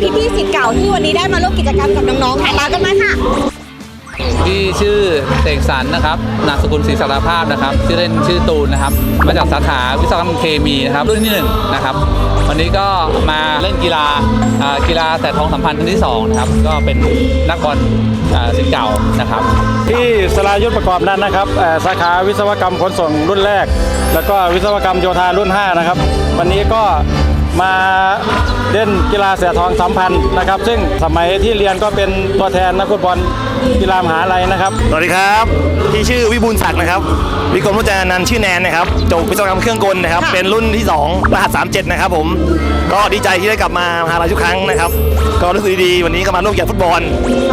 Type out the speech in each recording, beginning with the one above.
พี่ๆสิทธิ์เก่าที่วันนี้ได้มาร่วมกิจกรรมกับน้องๆค่ะตามกันมาค่ะ ที่ชื่อเสกสรรนะครับนามสกุลศรีสารภาพนะครับ ชื่อเล่นชื่อตูนนะครับ มาจากสาขาวิศวกรรมเคมีนะครับ รุ่นที่หนึ่งนะครับ วันนี้ก็มาเล่นกีฬาอ่ากีฬาแสดทองสัมพันธ์ครั้งที่สองนะครับ ก็เป็นนักบอลอ่าสิทธิ์เก่านะครับ ที่สรายุทธประกอบนั้นนะครับเอ่อสาขาวิศวกรรมขนส่งรุ่นแรก แล้วก็วิศวกรรมโยธารุ่น 5 นะครับ วันนี้ก็ มาเล่นกีฬาเสือทองสัมพันธ์นะครับ ซึ่งสมัยที่เรียนก็เป็นตัวแทนนักฟุตบอลกีฬามหาลัยนะครับ สวัสดีครับที่ชื่อวิบูลย์ศักดิ์นะครับ วิกรมรุจานันท์ชื่อแนนนะครับจบวิศวกรรมเครื่องกลนะครับ ค่ะ เป็นรุ่นที่ 2 รหัส 37 นะครับผม ก็ดีใจที่ได้กลับมามหาลัยทุกครั้งนะครับ ก็รู้สึกดีๆวันนี้ก็มาร่วมกีฬาฟุตบอล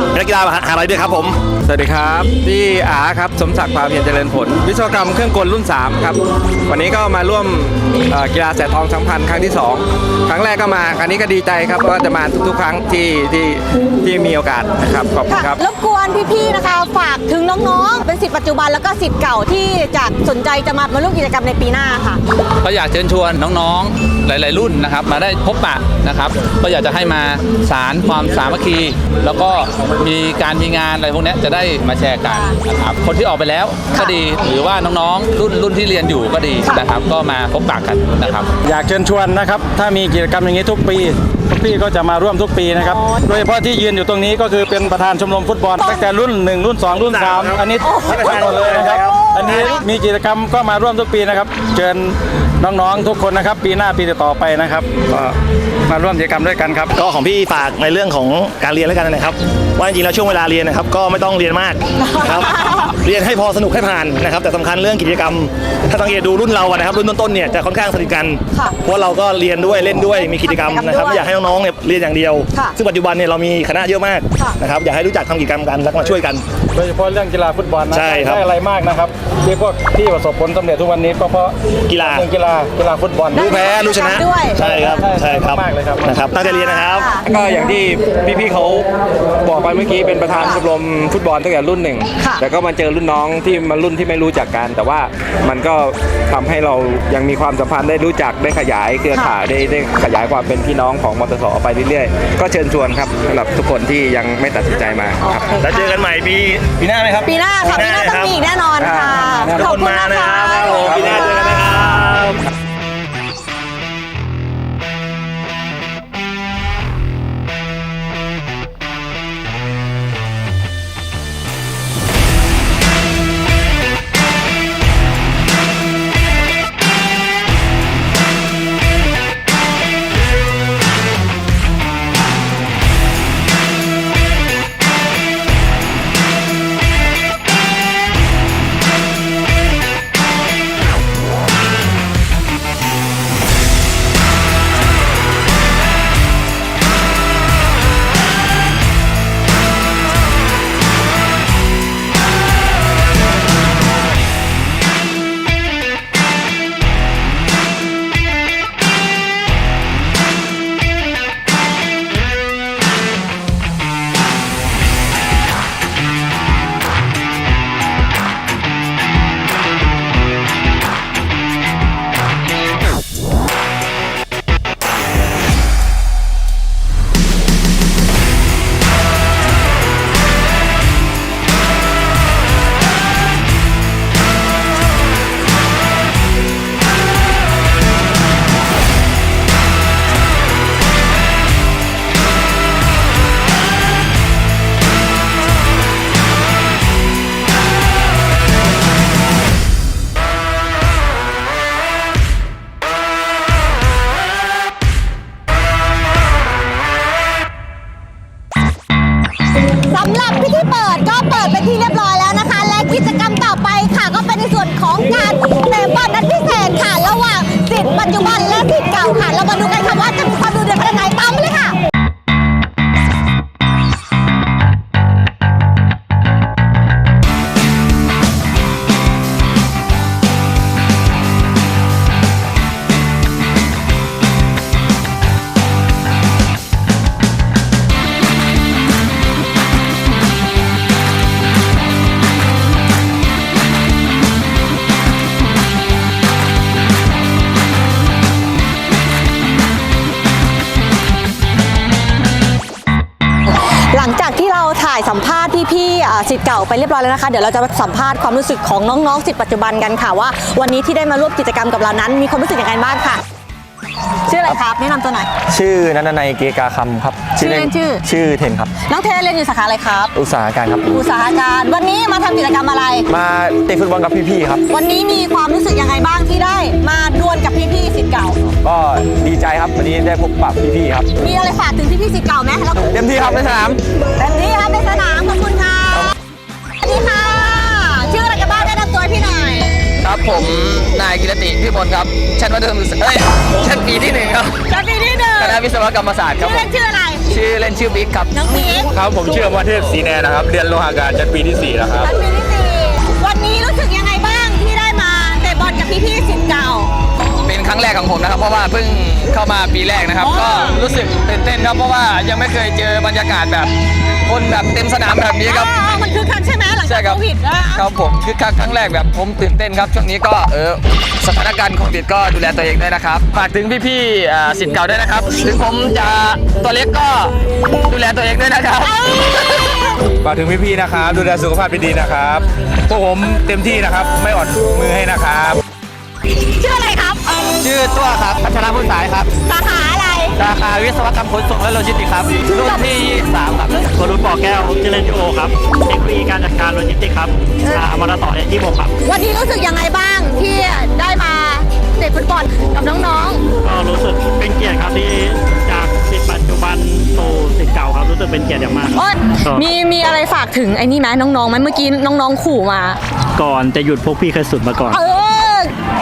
เป็นนักกีฬามหาลัยด้วยครับผม สวัสดีครับพี่อาครับสมศักดิ์ภาเพียรเจริญผล วิศวกรรมเครื่องกลรุ่น 3 ครับ วันนี้ก็มาร่วมเอ่อกีฬาแสดทองสัมพันธ์ครั้งที่ 2 ครั้งแรกก็มา ครั้งนี้ก็ดีใจครับว่าจะมาทุกๆ ครั้งที่ที่ที่มีโอกาสนะครับขอบคุณครับ รบกวนพี่ๆนะคะฝากถึงน้องๆ เป็นสิทธิ์ปัจจุบันแล้วก็สิทธิ์เก่าที่จะสนใจจะมามาร่วมกิจกรรมในปีหน้าค่ะ ก็อยากเชิญชวนน้องๆ หลาย ๆ รุ่นนะครับ มาได้พบปะนะครับ ก็อยากจะให้มาสารความสามัคคี แล้วก็มีการมีงานอะไรพวกเนี้ยจะได้มาแชร์กันนะครับคนที่ออกไปแล้วก็ดีหรือว่าน้องๆ รุ่นรุ่นที่เรียนอยู่ก็ดีนะครับ ก็มาพบปะกันนะครับ อยากเชิญชวนนะครับ ถ้ามีกิจกรรมอย่างนี้ทุกปี ทุกปีก็จะมาร่วมทุกปีนะครับอ๋อโดยเฉพาะที่ยืนอยู่ตรงนี้ก็คือเป็นประธานชมรมฟุตบอลตั้งแต่รุ่น 1 รุ่น 2 รุ่น 3 อันนี้ทั้งหมดเลยนะครับ อันนี้มีกิจกรรมก็มาร่วมทุกปีนะครับ เชิญน้องๆทุกคนนะครับ ปีหน้าปีต่อไปนะครับก็มาร่วมกิจกรรมด้วยกันครับ ก็ของพี่ฝากในเรื่องของการเรียนแล้วกันนะครับ ว่าจริงๆแล้วช่วงเวลาเรียนนะครับ ก็ไม่ต้องเรียนมากนะครับ เรียนให้พอสนุกให้ผ่านนะครับ แต่สำคัญเรื่องกิจกรรม ถ้าสังเกตดูรุ่นเราอะนะครับ รุ่นต้นๆเนี่ยจะค่อนข้างสนิทกันค่ะเพราะเราก็เรียนด้วยเล่นด้วยมีกิจกรรมนะครับทำกิจกรรมด้วยไม่อยากให้น้องๆเนี่ยเรียนอย่างเดียว ค่ะซึ่งปัจจุบันเนี่ยเรามีคณะเยอะมากค่ะ นะครับอยากให้รู้จักทำกิจกรรมกันแล้วก็มาช่วยกัน โดยเฉพาะเรื่องกีฬาฟุตบอลนะใช่ครับ ได้อะไรมากนะครับที่พวกที่ประสบผลสำเร็จทุกวันนี้ก็เพราะกีฬา เรื่องกีฬากีฬาฟุตบอล รู้แพ้รู้ชนะ ด้วย ใช่ครับ ใช่ครับมากเลยครับ นะครับ ตั้งใจเรียนนะครับ ก็อย่างที่พี่ๆเขาบอกไปเมื่อกี้เป็นประธานชมรมฟุตบอลตั้งแต่รุ่นหนึ่งค่ะ แต่ก็มาเจอรุ่นน้องที่มารุ่นที่ไม่รู้จักกัน แต่ว่ามันก็ทำให้เรายังมีความสัมพันธ์ได้รู้จักได้ขยายเครือข่ายได้ได้ขยายความเป็นพี่น้องของมตสไปเรื่อยๆ ก็เชิญชวนครับสำหรับทุกคนที่ยังไม่ตัดสินใจมาครับ แล้วเจอกันใหม่ปีปีหน้าไหมครับ ปีหน้าค่ะปีหน้าต้องมีอีกแน่นอนค่ะทุกคนมานะครับครับผมปีหน้าเจอายสัมภาษณ์พี่ๆอ่าสิทธิ์เก่าไปเรียบร้อยแล้วนะคะ เดี๋ยวเราจะสัมภาษณ์ความรู้สึกของน้องๆสิทธิ์ปัจจุบันกันค่ะว่า วันนี้ที่ได้มาร่วมกิจกรรมกับเรานั้น มีความรู้สึกยังไงบ้างค่ะ ชื่ออะไรครับแนะนำตัวหน่อย ชื่อนันทนัยเกกาคำครับชื่อเล่นชื่อ ชื่อเทนครับ น้องเทเรียนอยู่สาขาอะไรครับ อุตสาหการครับ อุตสาหการวันนี้มาทำกิจกรรมอะไร มาเตะฟุตบอลกับพี่ๆครับ วันนี้มีความรู้สึกยังไงบ้างที่ได้มาดวลกับพี่ๆสิทธิ์เก่า ก็ดี ใจครับวันนี้ได้พบปะพี่ๆครับมีอะไรฝากถึงพี่ๆสิทธิ์เก่าไหมแล้วเต็มที่ครับในสนามเต็มที่ครับในสนามขอบคุณค่ะสวัสดีค่ะ ชื่ออะไรกันบ้างแนะนำตัวให้พี่หน่อยครับผมนายกิรติพิมลครับชั้นมัธยมศึกษาเอ้ยชั้นปีที่หนึ่งครับชั้นปีที่หนึ่งคณะวิศวกรรมศาสตร์ครับชื่อผเล่มนชื่ออะไรชื่อเล่นชื่อบิ๊กครับน้องพีคครับผมชื่อว่าเทพศรีแนนนะครับเรียนโลหะการชั้นปีที่4แล้วครับชั้นปีที่สี่วันนี้รู้สึกยังไงบ้างที่ได้มาเตะบอลกับพี่ๆสิทธิ์เก่าเป็น ครั้งแรกของผมนะครับ เพราะว่าเพิ่งเข้ามาปีแรกนะครับอ๋อก็รู้สึกตื่นเต้นครับ เพราะว่ายังไม่เคยเจอบรรยากาศแบบ คนแบบเต็มสนามแบบนี้ครับอ่ามันคือคักใช่ไหมหลังใช่จากครัโคบวิดอะครับผมคือครั้งแรกแบบผมตื่นเต้นครับ ช่วงนี้ก็เออสถานการณ์โควิดก็ดูแลตัวเองด้วยนะครับฝากถึงพี่ๆอ่าสิทธิ์เก่าด้วยนะครับ ถึงผมจะตัวเล็กก็ดูแลตัวเองด้วยนะครับ ฝากถึงพี่ๆนะครับ ดูแลสุขภาพดีๆนะครับ พวกผมเต็มที่นะครับ ไม่อ่อนมือให้นะครับ ชื่อตัวครับพัชรพุทธสายครับสาขาอะไร สาขาวิศวกรรมขนส่งและโลจิสติกส์ครับ รุ่นที่3ครับวรุษปอแก้วชื่อเล่นชื่อโอครับเทคโนโลยีการจัดการโลจิสติกส์ครับอ่ามอเตอร์ต่อเนี่ยที่ผมครับวันนี้รู้สึกยังไงบ้างที่ได้มาเตะฟุตบอลกับน้องก็รู้สึกเป็นเกียรติครับที่จากสิทธิ์ปัจจุบันสู่สิทธิ์เก่าครับรู้สึกเป็นเกียรติอย่างมากๆอ้นครับมีมีอะไรฝากถึงไอ้นี่ไหมน้องๆไหมเมื่อกี้น้องๆขู่มา ก่อนจะหยุดพวกพี่เคยสุดมาก่อน เออ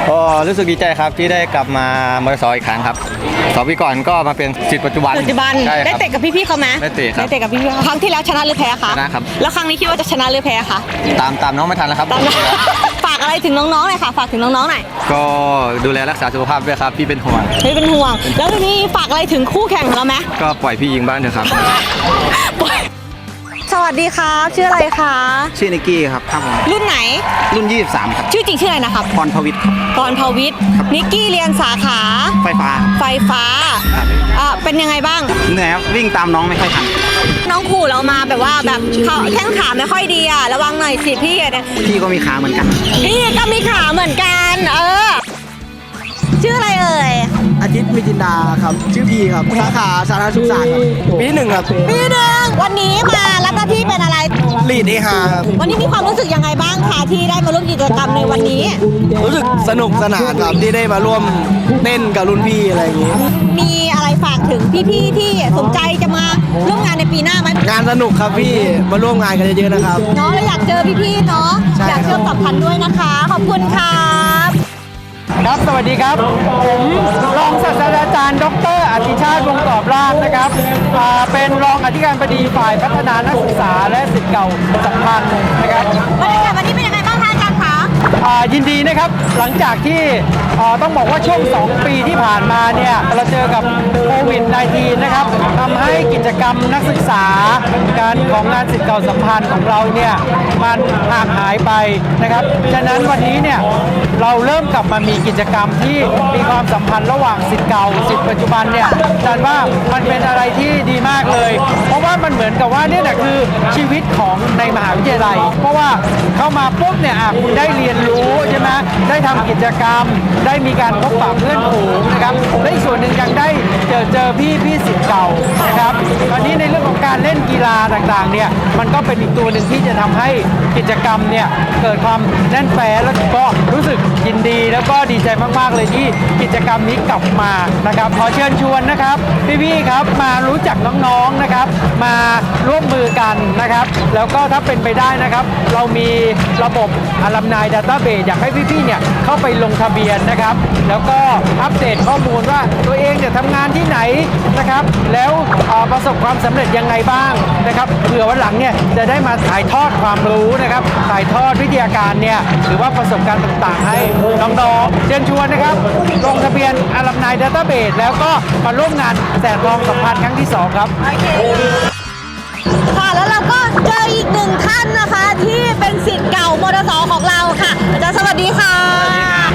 ก็รู้สึกดีใจครับที่ได้กลับมามรสอีกครั้งครับสองปีก่อนก็มาเป็นสิทธิ์ปัจจุบันปัจจุบันใช่คได้รับ เตะกับพี่ๆเขาไหมได้เตะครับได้เตะกับพี่ๆเขาครั้งที่แล้วชนะหรือแพ้คะชนะครับ แล้วครั้งนี้คิดว่าจะชนะหรือแพ้คะตามตามน้องไม่ทันแล้วครับ ตามนั้น ฝากอะไรถึงน้องๆหน่อยค่ะ ฝากถึงน้องๆหน่อยก็ดูแลรักษาสุขภาพด้วยครับพี่เป็นห่วงเฮ้ยเป็นห่วง แล้วทีนี้ฝากอะไรถึงคู่แข่งของเราไหมก็ปล่อยพี่ยิงบ้างเถอะครับ สวัสดีครับ ชื่ออะไรคะ ชื่อนิกกี้ครับครับผมรุ่นไหน รุ่น 23 ครับ ชื่อจริงชื่ออะไรนะครับพรพวิทย์ครับกรณ์ภวิทย์นิกกี้เรียนสาขา ไฟฟ้าไฟฟ้าอะเป็นยังไงบ้าง เหนื่อยครับวิ่งตามน้องไม่ค่อยทัน น้องขู่เรามาแบบว่าแบบเขาแข้งขาไม่ค่อยดีอะ ระวังหน่อยสิพี่เนี่ยพี่ก็มีขาเหมือนกัน พี่ก็มีขาเหมือนกัน เออ ชื่ออะไรเอ่ย อาทิตย์มิจินดาครับ ชื่อพีครับ สาขาสาธารณสุขศาสตร์ครับปีที่หนึ่งครับพี่หนึ่งวันนี้มารับหน้าที่เป็นอะไร ลีดเอฮาครับ วันนี้มีความรู้สึกยังไงบ้างคะที่ได้มาร่วมกิจกรรมในวันนี้ รู้สึกสนุกสนานครับที่ได้มาร่วมเต้นกับรุ่นพี่อะไรอย่างงี้ มีอะไรฝากถึงพี่ๆที่สนใจจะมาร่วมงานในปีหน้าไหมงานสนุกครับพี่ มาร่วมงานกันเยอะๆนะครับ เนาะเราอยากเจอพี่ๆเนาะ ใช่อยากเชื่อมสัมพันธ์ด้วยนะคะ ขอบคุณครับ ครับ สวัสดีครับ ผมรองศาสตราจารย์ ดรอธิชาติวงกรอบราชนะครับ เป็นรองอธิการบดีฝ่ายพัฒนานักศึกษาและสิทธิ์เก่าสัมพันธ์นะครับบรรยากาศวันนี้เป็นยังไงบ้างคะอาจารย์คะ ยินดีนะครับหลังจากที่ต้องบอกว่าช่วง 2 ปีที่ผ่านมาเนี่ยเราเจอกับโควิด -19 นะครับทำให้กิจกรรมนักศึกษา การของงานสิทธิ์เก่าสัมพันธ์ของเราเนี่ยมันห่างหายไปนะครับฉะนั้นวันนี้เนี่ยเราเริ่มกลับมามีกิจกรรมที่มีความสัมพันธ์ระหว่างสิทธิ์เก่าสิทธิ์ปัจจุบันเนี่ยอาจารย์ว่ามันเป็นอะไรที่ดีมากเลย เพราะว่ามันเหมือนกับว่าเนี่ยนะคือชีวิตของในมหาวิทยาลัย เพราะว่าเข้ามาปุ๊บเนี่ยอะคุณได้เรียนรู้ใช่ไหมได้ทำกิจกรรม ได้มีการพบปะเพื่อนฝูงนะครับและอีกส่วนหนึ่งยังได้เจอเจอพี่พี่สิทธิ์เก่านะครับตอนนี้ในเรื่องของการเล่นกีฬาต่างๆเนี่ยมันก็เป็นอีกตัวหนึ่งที่จะทำให้กิจกรรมเนี่ยเกิดความแน่นแฟ้แล้วก็รู้สึกยินดีแล้วก็ดีใจมากๆเลยที่กิจกรรมนี้กลับมานะครับขอเชิญชวนนะครับ พี่ๆครับมารู้จักน้องๆนะครับ มาร่วมมือกันนะครับ แล้วก็ถ้าเป็นไปได้นะครับ เรามีระบบอลัมนายดัตต้าเบสอยากให้พี่ๆเนี่ยเข้าไปลงทะเบียนนะครับ แล้วก็อัปเดตข้อมูลว่าตัวเองเนี่ยทำงานที่ไหนนะครับ แล้วประสบความสำเร็จยังไงบ้างนะครับเผื่อวันหลังเนี่ยจะได้มาถ่ายทอดความรู้นะครับถ่ายทอดวิทยาการเนี่ยหรือว่าประสบการณ์ต่างๆ ให้น้องๆเชิญชวนนะครับลงทะเบียนอลัมนายดัตต้าเบสแล้วก็มาร่วมงานแสนทองสัมพันธ์ครั้งที่สองครับ แล้วเราก็เจออีกหนึ่งท่านนะคะ ที่เป็นสิทธิ์เก่ามรสของเราค่ะอาจารย์สวัสดีค่ะ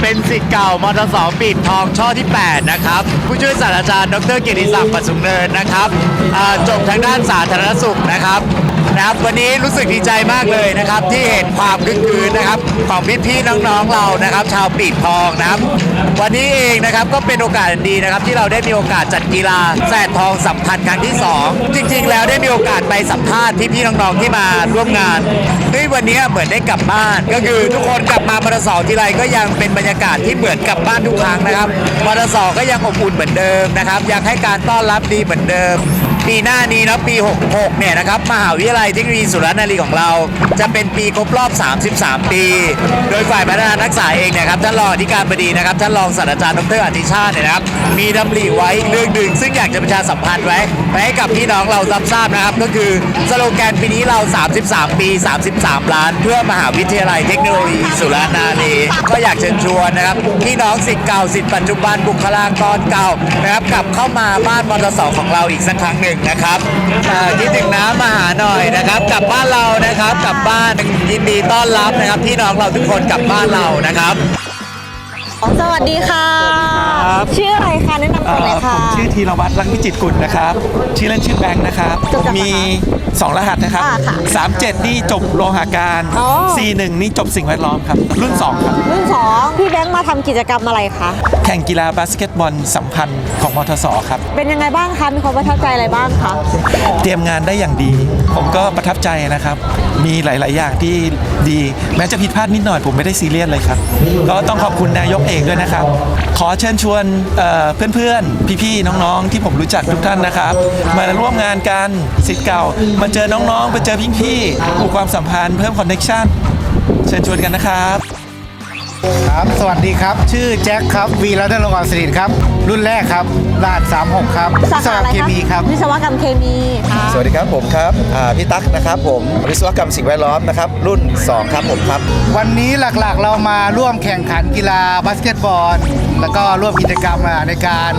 เป็นสิทธิ์เก่ามทสปีกทองช่อที่ 8 นะครับ ผู้ช่วยศาสตราจารย์ดรเกียรติศักดิ์ปัสสุงเนินนะครับอ่าจบทางด้านสาธารณสุขนะครับ นะครับวันนี้รู้สึกดีใจมากเลยนะครับ ที่เห็นความคึกคืนนะครับ ของพี่ๆน้องๆเรานะครับ ชาวปีกทองนะครับ วันนี้เองนะครับก็เป็นโอกาสดีนะครับ ที่เราได้มีโอกาสจัดกีฬาแสดทองสัมพันธ์ครั้งที่สองจริง ๆ แล้วได้มีโอกาสไปสัมภาษณ์พี่ๆน้องๆที่มาร่วมงานเฮ้ยวันนี้เหมือนได้กลับบ้าน ก็คือทุกคนกลับมามาราสอทีไรก็ยังเป็นบรรยากาศที่เหมือนกลับบ้านทุกครั้งนะครับมาราสอก็ยังอบอุ่นเหมือนเดิมนะครับยังให้การต้อนรับดีเหมือนเดิม ปีหน้านี้นะปี 66 เนี่ยนะครับมหาวิทยาลัยเทคโนโลยีสุรนารีของเรา จะเป็นปีครบรอบ 33 ปี โดยฝ่ายพัฒนานักศึกษาเองเนี่ยครับท่านรองอธิการบดีนะครับท่านรองศาสตราจารย์ดรอธิชาติเนี่ยนะครับมีดำริไว้เรื่องหนึ่งซึ่งอยากจะประชาสัมพันธ์ไว้ไปให้กับพี่น้องเรารับทราบนะครับ ก็คือสโลแกนปีนี้เรา 33 ปี 33 ล้าน เพื่อมหาวิทยาลัยเทคโนโลยีสุรนารีก็อยากเชิญชวนนะครับพี่น้องสิทธิ์เก่าสิทธิ์ปัจจุบันบุคลากรเก่านะครับกลับเข้ามาบ้านมอเตอร์สของเราอีกสักครั้งหนึ่งนะครับอ่าคิดถึงน้ำมาหาหน่อยนะครับ กลับบ้านเรานะครับ กลับบ้านยินดีต้อนรับนะครับพี่น้องเราทุกคนกลับบ้านเรานะครับ สวัสดีค่ะชื่ออะไรคะแนะนำตัวหน่อยค่ะ ผมชื่อธีรวัตรรักวิจิตรกุลนะครับ ชื่อเล่นชื่อแบงค์นะครับจบจากมี2รหัสนะครับอ่าค่ะ37นี่จบโลหาการอ๋อ41นี่จบสิ่งแวดล้อมครับ รุ่น2ครับ รุ่นสองพี่แบงค์มาทำกิจกรรมอะไรคะ แข่งกีฬาบาสเกตบอลสัมพันธ์ของมทสครับ เป็นยังไงบ้างคะ มีความประทับใจอะไรบ้างคะ เตรียมงานได้อย่างดี ผมก็ประทับใจนะครับ มีหลาย ๆ อย่างที่ดี แม้จะผิดพลาดนิดหน่อยผมไม่ได้ซีเรียสเลยครับ ก็ต้องขอบคุณนายกเองด้วยนะครับ ขอเชิญชวนเพื่อนๆ พี่ๆ น้องๆ ที่ผมรู้จักทุกท่านนะครับ มาร่วมงานกันสิทธิ์เก่า มาเจอน้องๆ มาเจอพี่ๆผูกความสัมพันธ์เพิ่มคอนเนคชั่นเชิญชวนกันนะครับ ครับ สวัสดีครับ ชื่อแจ็คครับ วีรัตนลงกรสิริครับ รุ่นแรกครับรหัส36 ครับสาขาอะไรเคคะมีครับ วิศวกรรมเคมีค่ะสวัสดีครับผมครับอ่าพี่ตั๊กนะครับผมวิศวกรรมสิ่งแวดล้อมนะครับรุ่น 2 ครับผมครับ วันนี้หลักๆเรามาร่วมแข่งขันกีฬาบาสเกตบอล แล้วก็ร่วมกิจกรรมอะในการ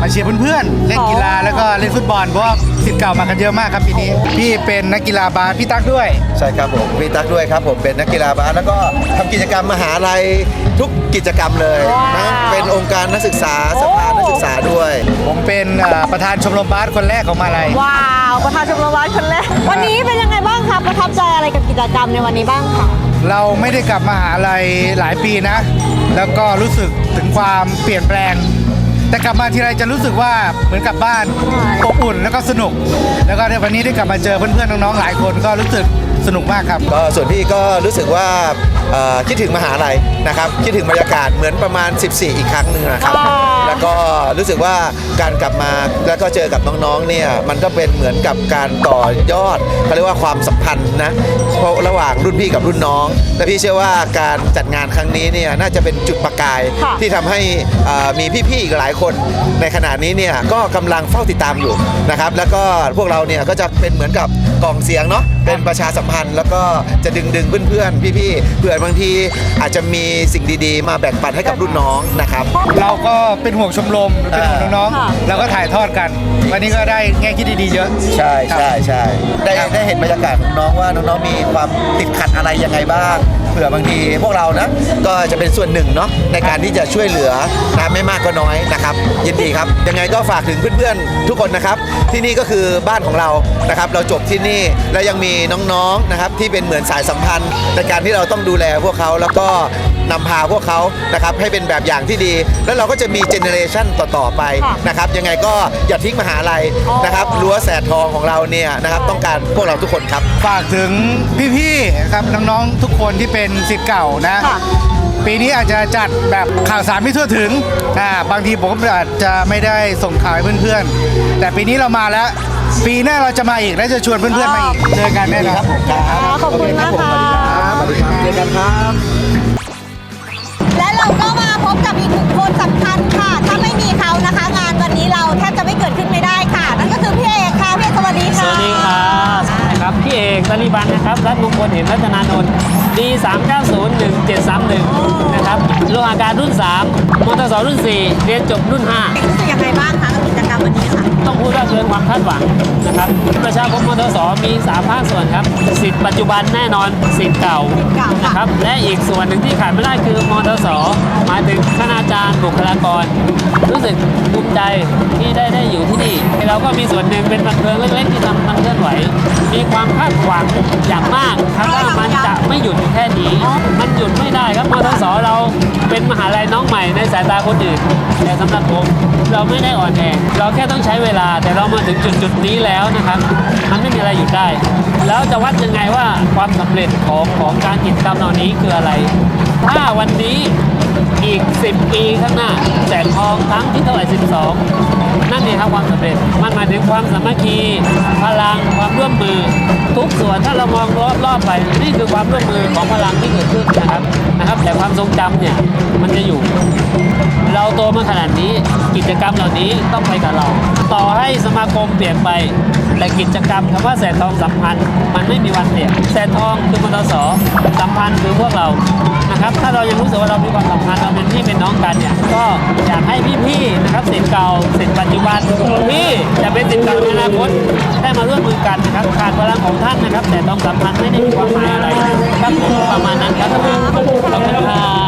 มาเชียร์เพื่อนๆ เล่นกีฬาแล้วก็เล่นฟุตบอลเพราะว่าสิทธิ์เก่ามากันเยอะมากครับปีนี้ พี่เป็นนักกีฬาบาสพี่ตั๊กด้วย ใช่ครับผมพี่ตั๊กด้วยครับผมเป็นนักกีฬาบาสแล้วก็ทำกิจกรรมมหาลัยทุกกิจกรรมเลยว้าวนะเป็นองค์การนักศึกษาสภานักศึกษาด้วย ผมเป็นเอ่อประธานชมรมบาสคนแรกของมหาลัยว้าวประธานชมรมวัดคนแรกวันนี้เป็นยังไงบ้างคะประทับใจอะไรกับกิจกรรมในวันนี้บ้างคะเราไม่ได้กลับมาหาลัยหลายปีนะ แล้วก็รู้สึกถึงความเปลี่ยนแปลง แต่กลับมาทีไรจะรู้สึกว่าเหมือนกลับบ้านอบอุ่นแล้วก็สนุก แล้วก็ในวันนี้ได้กลับมาเจอเพื่อนๆน้องๆหลายคนก็รู้สึก สนุกมากครับ ก็ส่วนพี่ก็รู้สึกว่าเอ่อคิดถึงมหาลัยนะครับ คิดถึงบรรยากาศเหมือนประมาณ 14 อีกครั้งหนึ่งนะครับว้าวแล้วก็รู้สึกว่าการกลับมาแล้วก็เจอกับน้องๆเนี่ยมันก็เป็นเหมือนกับการต่อยอดเขาเรียกว่าความสัมพันธ์นะเพราะระหว่างรุ่นพี่กับรุ่นน้องและพี่เชื่อว่าการจัดงานครั้งนี้เนี่ยน่าจะเป็นจุดประกายค่ะ ที่ทำให้เอ่อมีพี่ๆอีกหลายคน ในขณะนี้เนี่ยก็กำลังเฝ้าติดตามอยู่นะครับ แล้วก็พวกเราเนี่ยก็จะเป็นเหมือนกับกล่องเสียงเนาะเป็นประชาสัมพันธ์แล้วก็จะดึงดึงๆเพื่อนๆ พี่ๆเผื่อบางทีอาจจะมีสิ่งดีๆ มาแบ่งปันให้กับรุ่นน้องนะครับ เราก็เป็นห่วงชมรมเป็นห่วงน้องค่ะๆเราก็ถ่ายทอดกัน วันนี้ก็ได้แง่คิดดีๆเยอะ ใช่ใช่ครับใช่ได้ได้เห็นบรรยากาศของน้องว่าน้องๆมีความติดขัดอะไรยังไงบ้างเผื่อบางทีพวกเรานะก็จะเป็นส่วนหนึ่งเนาะในการที่จะช่วยเหลือนะไม่มากก็น้อยนะครับยินดีครับยังไงก็ฝากถึงเพื่อนๆทุกคนนะครับ ที่นี่ก็คือบ้านของเรานะครับเราจบที่นี่แล้วยังมีน้องๆนะครับที่เป็นเหมือนสายสัมพันธ์ในการที่เราต้องดูแลพวกเขาแล้วก็นำพาพวกเขานะครับให้เป็นแบบอย่างที่ดี แล้วเราก็จะมีเจเนเรชันต่อ ๆ ไปนะครับยังไงก็อย่าทิ้งมหาลัยนะครับรั้วแสดทองของเราเนี่ยนะครับต้องการพวกเราทุกคนครับ ฝากถึงพี่ๆครับน้องๆทุกคนที่เป็นสิทธิ์เก่านะค่ะปีนี้อาจจะจัดแบบข่าวสารไม่ทั่วถึงอ่าบางทีผมอาจจะไม่ได้ส่งข่าวให้เพื่อนๆ แต่ปีนี้เรามาแล้ว ปีหน้าเราจะมาอีกและจะชวนเพื่อนๆมาอีกเจอกันแน่นอนขอบคุณมากค่ะสวัสดีครับเจอกันครับ และเราก็มาพบกับอีกหนึ่งคนสำคัญค่ะ ถ้าไม่มีเขานะคะ งานวันนี้เราแทบจะไม่เกิดขึ้นไม่ได้ค่ะ นั่นก็คือพี่เอกค่ะพี่เอกสวัสดีสค่ะวัสดีครับนะครับพี่เอกตลิบันนะครับ รัฐมงคลเห็นรัตนานนท์ D 3 9 0 1 7 3 1นะครับโลหาการรุ่น 3มอเตอร์สรุ่น 4 เรียนจบรุ่น5รู้สึกยังไงบ้างคะกับกิจกรรมวันนี้ค่ะ ต้องพูดว่าเกินความคาดหวังนะครับประชาคมมอเตอร์สมี 3 ภาคส่วนครับสิทธิ์ปัจจุบันแน่นอนสิทธิ์เก่าสิทธิ์เก่าค่ะนะครับและอีกส่วนหนึ่งที่ขาดไม่ได้คือมอเตอร์สหมายถึงคณาจารย์บุคลากร รู้สึกภูมิใจใจที่ได้ได้อยู่ที่นี่เราก็มีส่วนหนึ่งเป็นบันเทิงเล็กๆที่ทำมันเคลื่อนไหว มีความคาดหวังอย่างมากครับว่ามันจะไม่หยุดแค่นี้มันหยุดไม่ได้ครับมทสเราเป็นมหาลัยน้องใหม่ในสายตาคนอื่นแต่สำหรับผมเราไม่ได้อ่อนแอเราแค่ต้องใช้เวลาแต่เรามาถึงจุดจุดนี้แล้วนะครับมันไม่มีอะไรหยุดได้ แล้วจะวัดยังไงว่าความสำเร็จของของการกิจกรรมเหล่านี้คืออะไร ถ้าวันนี้ อีก 10 ปีข้างหน้าแสนทองครั้งที่เท่าไหร่ 12 นั่นเองครับความสำเร็จ มันหมายถึงความสามัคคี พลังความร่วมมือ ทุกส่วนถ้าเรามองรอบๆไป นี่คือความร่วมมือของพลังที่เกิดขึ้นนะครับนะครับ แต่ความทรงจำเนี่ยมันจะอยู่ เราโตมาขนาดนี้กิจกรรมเหล่านี้ต้องไปกับเรา ต่อให้สมาคมเปลี่ยนไป แต่กิจกรรมคำว่าแสนทองสัมพันธ์มันไม่มีวันเปลี่ยนแสนทองคือมตสสัมพันธ์คือพวกเรานะครับถ้าเรายังรู้สึกว่าเรามีความสัมพันธ์เราเป็นพี่เป็นน้องกันเนี่ยก็อยากให้พี่ๆนะครับสิทธิ์เก่าสิทธิ์ปัจจุบันที่จะเป็นสิทธิ์เก่าในอนาคตได้มาร่วมมือกันนะครับขาดพลังของท่านนะครับ แต่ต้องสัมพันธ์ไม่ได้มีความหมายอะไรครับผมประมาณนั้นครับขอบคุณครับ